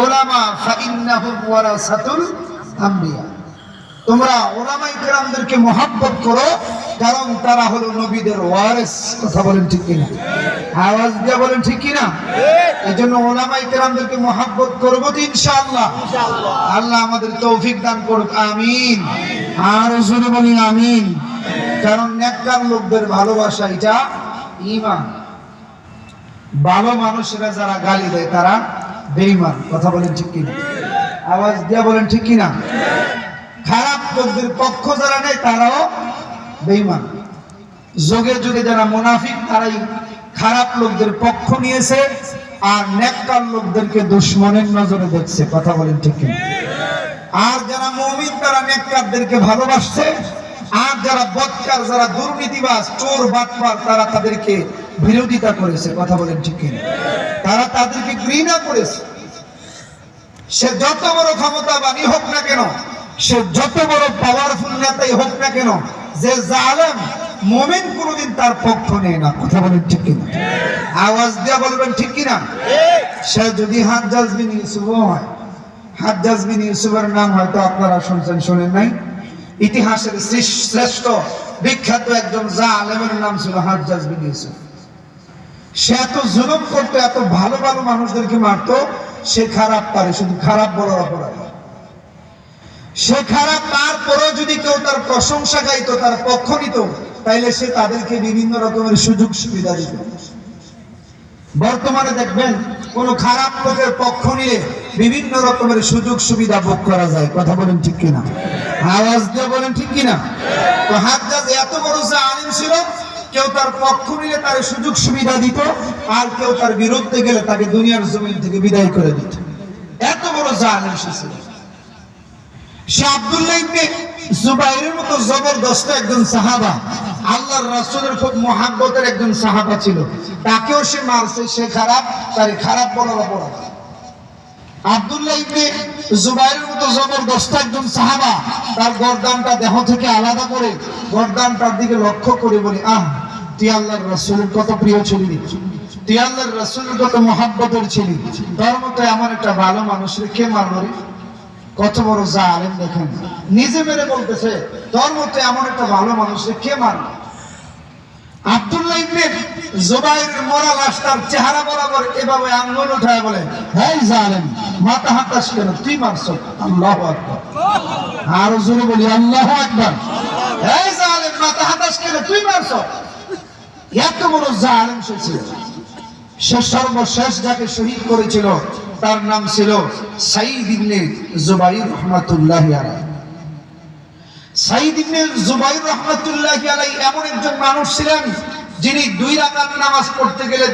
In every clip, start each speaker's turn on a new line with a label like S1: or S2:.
S1: ওলামা ফাইন্নাহুম ওয়ারাসাতুল তোমরা মহাব্বত করো, কারণ তারা হলো নবীদের ওয়ারেস। কথা বলেন ঠিক কিনা? আওয়াজ বলেন ঠিক কিনা? এই জন্য মহাব্বত করব তো ইনশাআল্লাহ। আল্লাহ আমাদের তৌফিক দান করুক, আমিন। আর শুনে বলি আমিন। কারণ নেককার লোকদের ভালোবাসা এটা ইমান। ভালো মানুষেরা যারা গালি দেয় তারা বেঈমান, কথা বলেন ঠিক কিনা? আওয়াজ দিয়ে বলেন ঠিক কিনা? খারাপ লোকদের পক্ষ যারা নেই তারাও বেঈমান। যোগে যোগে যারা মুনাফিক, তারাই খারাপ লোকদের পক্ষ নিয়েছে আর নেককার লোকদেরকে দুশ্মনের নজরে দেখছে, কথা বলেন ঠিক কিনা? আর যারা মমিন, তারা নেককারদেরকে ভালোবাসছে। আর যারা বদকার, যারা দুর্নীতিবাজ, চোর, বাটপার, তারা তাদেরকে বিরোধিতা করেছে। কথা বলেন ঠিক কিনা? তারা তাদেরকে ঘৃণা করেছে। সে যত বড় ক্ষমতাবানই হোক না কেন, সে যত বড় পাওয়ারফুল নেতাই হোক না কেন, যে জালেম, মোমেন কোনোদিন তার পক্ষ নেয় না। কথা বলেন ঠিক কিনা? আওয়াজ দিয়া বলবেন ঠিক কিনা? সে যদি হাত জাজবিন ইউসুফও হয়, হাত বিন ইউসুফের নাম হয়তো আপনারা শুনছেন, শোনেন নাই। ইতিহাসের শ্রেষ্ঠ বিখ্যাত একজন জালেমের নাম ছিল হাজ্জাজ বিন ইউসুফ। সে এত জুলুম করতো, এত ভালো ভালো মানুষদেরকে মারতো, সে খারাপ পারে, শুধু খারাপ বলার অপরাধ। সে খারাপ, তারপরেও যদি কেউ তার প্রশংসা গাইতো, তার পক্ষ নিত, তাইলে সে তাদেরকে বিভিন্ন রকমের সুযোগ সুবিধা দিত। বর্তমানে দেখবেন, কোন খারাপ লোকের পক্ষ নিয়ে বিভিন্ন রকমের সুযোগ সুবিধা ভোগ করা যায়। কথা বলেন ঠিক কিনা? আওয়াজ দিয়ে বলেন ঠিক কিনা? তো হাজ্জাজ এত বড় যে আলিম ছিল, কেউ তার পক্ষ নিলে তার সুযোগ সুবিধা দিত, আর কেউ তার বিরুদ্ধে গেলে তাকে দুনিয়ার জমিন থেকে বিদায় করে দিত। এত বড় জালিম সে ছিল। সে আব্দুল্লাহ জুবাইরের মতো জবরদস্ত একজন সাহাবা, আল্লাহর রাসূলের খুব মহাব্বতের একজন সাহাবা ছিল। তাকেও সে মারছে, সে খারাপ, তার খারাপ বলার অপরাধ। আব্দুল্লাহ থেকে কত প্রিয় কত তোর একটা ভালো মানুষের কে মারলো কত বড় দেখেন, নিজে মেরে বলতেছে, তোর মতো এমন একটা ভালো মানুষের কে মারলো? আব্দুল্লাহ ইবনে জুবাইরের মরা লাশ তার চেহারা বরাবর এভাবে আঙ্গুল উঠায় বলে হেই জালেম, মাথা হাতাস কেন? তুই মারছো? আল্লাহু আকবার। আর জোরে বলি, আল্লাহু আকবার। হেই জালেম, মাথা হাতাস কেন? তুই মারছো? এত বড় জালেম সে ছিল। সে সর্বশেষ যাকে শহীদ করেছিল, তার নাম ছিল সাইদ ইবনে জুবাইর রহমাতুল্লাহ আলাইহি। মানুষ ছিলেন যিনি দুই নামাজ পড়তে গেলে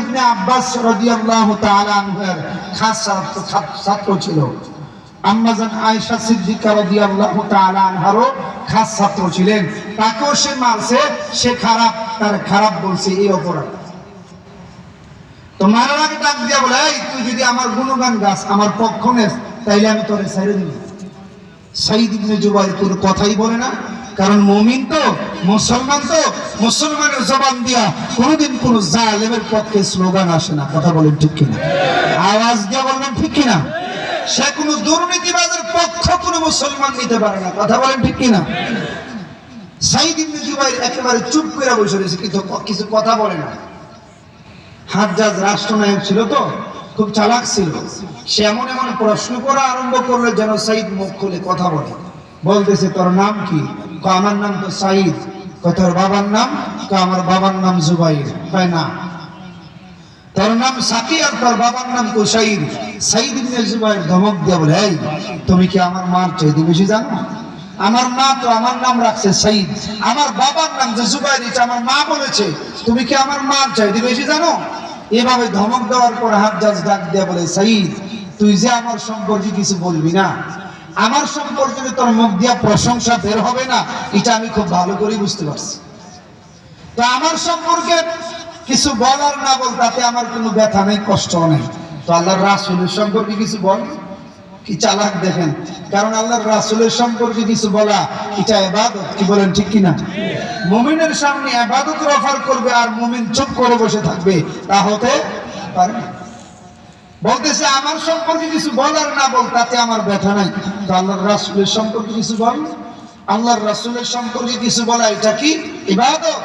S1: ইবনে আব্বাস ছাত্র ছিল। আম্মাজান আয়েশা সিদ্দিকা রাদিয়াল্লাহু তাআলা আনহারও খাস ছাত্র ছিলেন। তাকেও সে মারছে, সে খারাপ, তার খারাপ বলছে, এই অপরাধ। তো মারার আগে ডাক দিয়া বলে, এই, তুই যদি আমার গুণগান গাছ আমার পক্ষ নেস, তাইলে আমি তোরে ছেড়ে দিব। সাইদ ইবনে জুবাইর কোনো কথাই বলে না, কারণ মুমিন তো, মুসলমান তো, মুসলমানের জবান দিয়া কোনোদিন কোন জালেমের পক্ষে স্লোগান আসে না। কথা বলেন ঠিক কিনা? আওয়াজ দিয়া বলবেন ঠিক কিনা? সে কোনো দুর্নীতিবাজের পক্ষ কোনো মুসলমান নিতে পারে না। কথা বলেন ঠিক কিনা? সাইদ ইবনে জুবাইর একেবারে চুপ করে বসে রয়েছে, কিন্তু কিছু কথা বলে না। হাজ্জাজ রাষ্ট্রনায়ক ছিল তো, খুব চালাক ছিল। সে এমন এমন প্রশ্ন করা আরম্ভ করল যেন সাইদ মুখ খুলে কথা বলে। বলতেছে, তোর নাম কি? আমার নাম তো সাইদ। তোর বাবার নাম? আমার বাবার নাম জুবাইর। না। তোর নাম সাকি আর তোর বাবার নাম কুসাইর সাইদ ইবনে জুবাইর ধমক দিয়ে বলে, এই, তুমি কি আমার মার চাইতে বেশি জানো? আমার মা তো আমার নাম রাখছে সাইদ। আমার বাবার নাম যে জুবাইর এটা আমার মা বলেছে, তুমি কি আমার মার চাইতে বেশি জানো? এভাবে ধমক দেওয়ার পর হাজ্জাজ ডাক দিয়ে বলে সঈদ তুই যে আমার সম্পর্কে কিছু বলবি না, আমার সম্পর্কে তোর মুখ দিয়া প্রশংসা বের হবে না, এটা আমি খুব ভালো করে বুঝতে পারছি। তো আমার সম্পর্কে কিছু বলার না বল তাতে আমার কোনো ব্যথা নেই, কষ্ট নেই। তো আল্লাহর রাসূলের সম্পর্কে কিছু বল। কি চালাক দেখেন? কারণ আল্লাহর রাসূলের সম্পর্কে কিছু বলা, এটা ইবাদত, কি বলেন ঠিক কিনা? মুমিনের সামনে ইবাদত অফার করবে আর মুমিন চুপ করে বসে থাকবে, তা হতে পারে না। বলতেছে, আমার সম্পর্কে কিছু বলার না বল, তাতে আমার ব্যথা নাই। তো আল্লাহর রাসূলের সম্পর্কে কিছু বল? আল্লাহর রাসূলের সম্পর্কে কিছু বলা, এটা কি ইবাদত?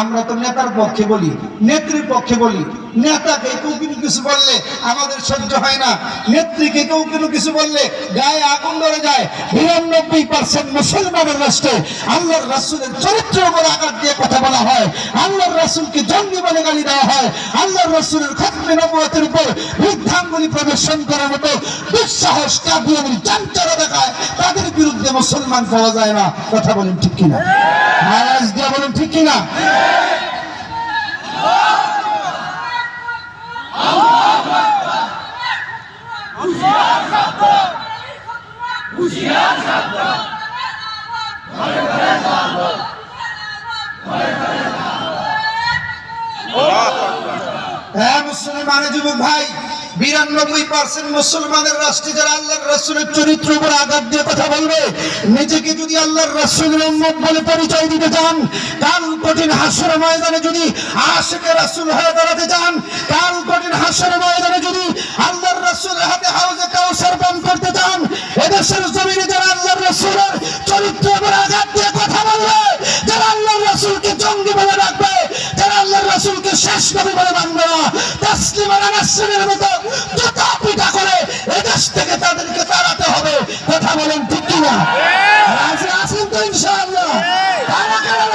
S1: আমরা তো নেতার পক্ষে বলি, নেত্রীর পক্ষে বলি নেতাকে কেউ কিন্তু কিছু বললে আমাদের সহ্য হয় না। নেত্রীকে কেউ কিন্তু কিছু বললে গায়ে আগুন ধরে যায়। বিরানব্বই পার্সেন্ট মুসলমানের রাষ্ট্রে আল্লাহর রাসূলের চরিত্র উপর আঘাত দিয়ে কথা বলা হয়। আল্লাহর রাসূলকে জঙ্গি বলে গালি দেওয়া হয়। আল্লাহর রাসূলের খতমে নবুয়তের উপর বৃদ্ধাঙ্গুলি প্রদর্শন করার মতো দুঃসাহস কাবিয়ামির চাঞ্চল্য দেখায়। তাদের বিরুদ্ধে মুসলমান পাওয়া যায় না। কথা বলেন ঠিক কিনা? আওয়াজ দিয়ে বলেন ঠিক কিনা? মুসলমানের যুবক ভাই, বিরানব্বই পার্সেন্ট মুসলমানের রাষ্ট্রে যারা আল্লাহর রাসূলের চরিত্র উপর আঘাত দিয়ে কথা বলবে, নিজেকে যদি আল্লাহর রাসূলের উম্মত বলে পরিচয় দিতে চান কাল কঠিন হাসর ময়দানে যদি আশেকে রাসূল হয়ে দাঁড়াতে চান কাল কঠিন হাসর ময়দানে যদি আল্লাহর রাসূলের হাতে হাউজে কাউসার পান করতে চান, এদেশের জমিনে যারা আল্লাহর রাসূলের চরিত্র উপর আঘাত দিয়ে কথা বলবে, যারা আল্লাহর রাসূলকে জঙ্গি বলে রাখবে শেষ নবী বলে মানবে না। মতো জুতা পিটা করে এদেশ থেকে তাদেরকে তাড়াতে হবে। কথা বলেন ঠিক কিনা? রাজি কারা কারা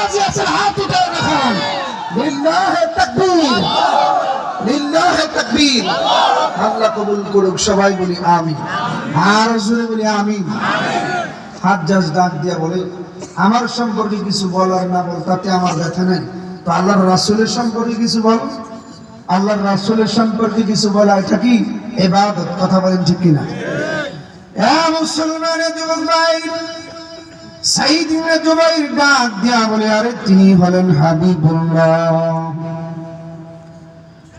S1: আল্লাহ কবুল করুক, সবাই বলি আর বলি হাত জাজ ডাক দিয়া বলে, আমার সম্পর্কে কিছু বলার না বল, তাতে আমার ব্যথা নাই। তো আল্লাহর রাসূলের সম্পর্কে কিছু বল? আল্লাহর রাসূলের সম্পর্কে কিছু বলা? এটা কি ইবাদত? কথা বলেন ঠিক কিনা? আরে তিনি হলেন হাবিবুল্লাহ।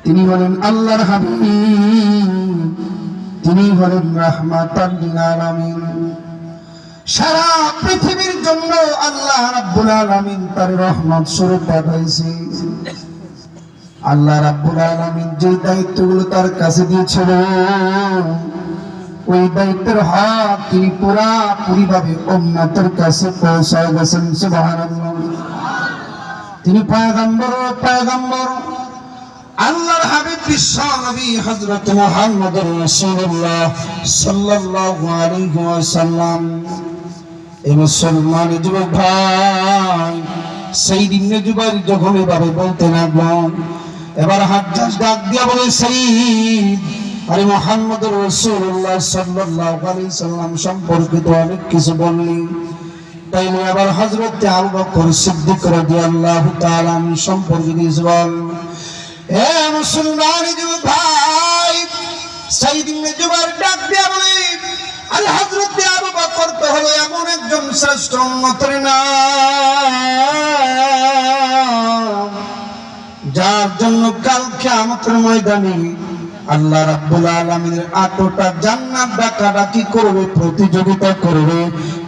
S1: তিনি আল্লাহর হাবিব। তিনি হলেন রাহমাতাল সারা পৃথিবীর জন্য আল্লাহ রাব্বুল আলামিন তার রহমত স্বরূপ পাঠাইছে। আল্লাহ রাব্বুল আলামিন যে দায়িত্বগুলো তার কাছে দিয়েছিল, ওই দায়িত্বের হক তিনি পুরাপুরি ভাবে উম্মতের কাছে পৌঁছায় গেছেন, সুবহানাল্লাহ। তিনি পয়গম্বর ও পয়গম্বর। আল্লাহর হাবিব বিশ্ব নবী হযরত মুহাম্মদুর রাসূলুল্লাহ সাল্লাল্লাহু আলাইহি ওয়াসাল্লাম। এই মুসলমান যুবক ভাই, সেই দিন যুবক যখন এভাবে বলতে লাগলাম এবার হাজ্জাজ ডাক দিয়া বলে সেইদ আরে মোহাম্মদুর রাসূলুল্লাহ সাল্লাল্লাহু আলাইহি সাল্লাম সম্পর্কে তো অনেক কিছু বললি। তাইলে আবার হযরত আবু বকর সিদ্দিক রাদিয়াল্লাহু তাআলা সম্পর্কে কিছু বল। এ মুসলমান যুবক ভাই সাইদিন জুবার ডাক দিয়া বলে আবু বকর তো হলো এমন একজন শ্রেষ্ঠ যার জন্য ময়দানে আল্লাহ রাব্বুল জান্নাত করবে, প্রতিযোগিতা করবে,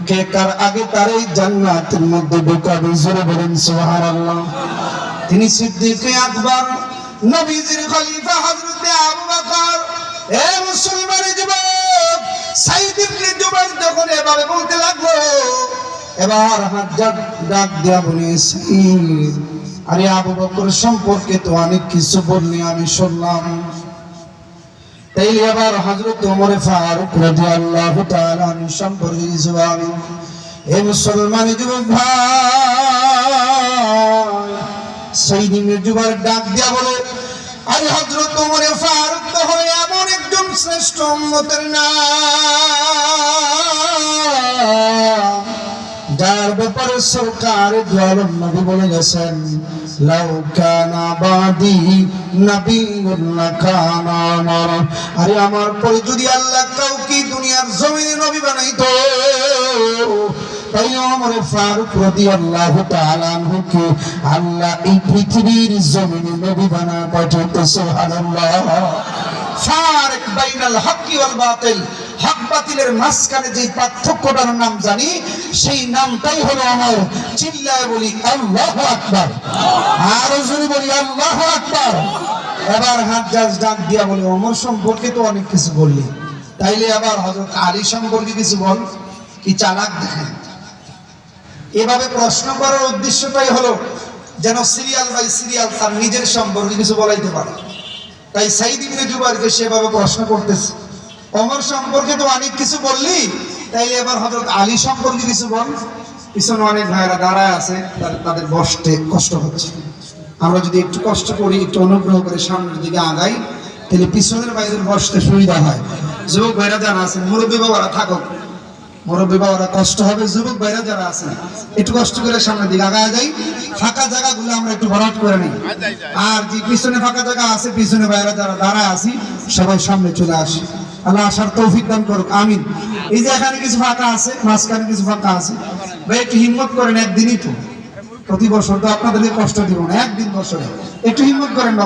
S1: কে কার আগে তার এই জান্নাতের মধ্যে ঢোকাবে? জোরে বলেন, সুবহানাল্লাহ। তিনি সিদ্দিকে আকবর, নবীজির খলিফা হযরত আবু বকর। এ মুসলমানের যুবক সাইদ ইবনে জুবাইর এবার সাইদ সম্পর্কে তো অনেক কিছু বললি আমি শুনলাম। তাইলে আবার হযরত ওমর ফারুক রাদিয়াল্লাহু তাআলা আনহু সম্পর্কে বলেন হে মুসলমান যুবক ভাই সেইদিন জুবার ডাক দিয়া বলে, আরে হযরত ওমর ফারুক তো একজন শ্রেষ্ঠ উম্মতের নাম। যার ব্যাপারে সরকার নবী বলে গেছেন আরে আমার পরে যদি আল্লাহ কাউকে দুনিয়ার জমিনে নবী তাই ফারুক আল্লাহ এই পৃথিবীর জমিনে নবী বানা সুবহানাল্লাহ। ফারিক অনেক কিছু বললি। তাইলে আবার হজরত আলী সম্পর্কে কিছু বল। কি চালাক দেখেন? এভাবে প্রশ্ন করার উদ্দেশ্যটাই হলো, যেন সিরিয়াল বাই সিরিয়াল তার নিজের সম্পর্কে কিছু বলাইতে পারে। তাই সাইদ ইবনে জুবাইরকে সেভাবে প্রশ্ন করতেছে, ওমর সম্পর্কে তো অনেক কিছু বললি, তাইলে এবার হযরত আলী সম্পর্কে কিছু বল। পিছনে অনেক ভাইরা দাঁড়ায় আছে, তাদের- তাদের বসতে কষ্ট হচ্ছে। আমরা যদি একটু কষ্ট করি, একটু অনুগ্রহ করে সামনের দিকে আগাই তাহলে পিছনের ভাইদের বসতে সুবিধা হয়। যুবক ভাইরা যারা আছেন, মুরব্বী বাবারা থাকুক। মুরব্বী বাবারা কষ্ট হবে যুবক ভাইরা যারা আছেন একটু কষ্ট করে সামনের দিকে আগায় যাই। ফাঁকা জায়গাগুলো আমরা একটু ভরাট করে নিই। আর যে পিছনে ফাঁকা জায়গা আছে পিছনে বাইরে যারা দাঁড়ায় আছি সবাই সামনে চলে আসি। আল্লাহ আসার তৌফিক দান করুক আমিন। এই যে এখানে কিছু ফাঁকা আছে মাঝখানে কিছু ফাঁকা আছে। ভাই একটু হিম্মত করেন একদিনই তো। প্রতি বছর তো আপনাদেরকে কষ্ট দিব না একদিন বছরে। একটু হিম্মত করেন বাবা।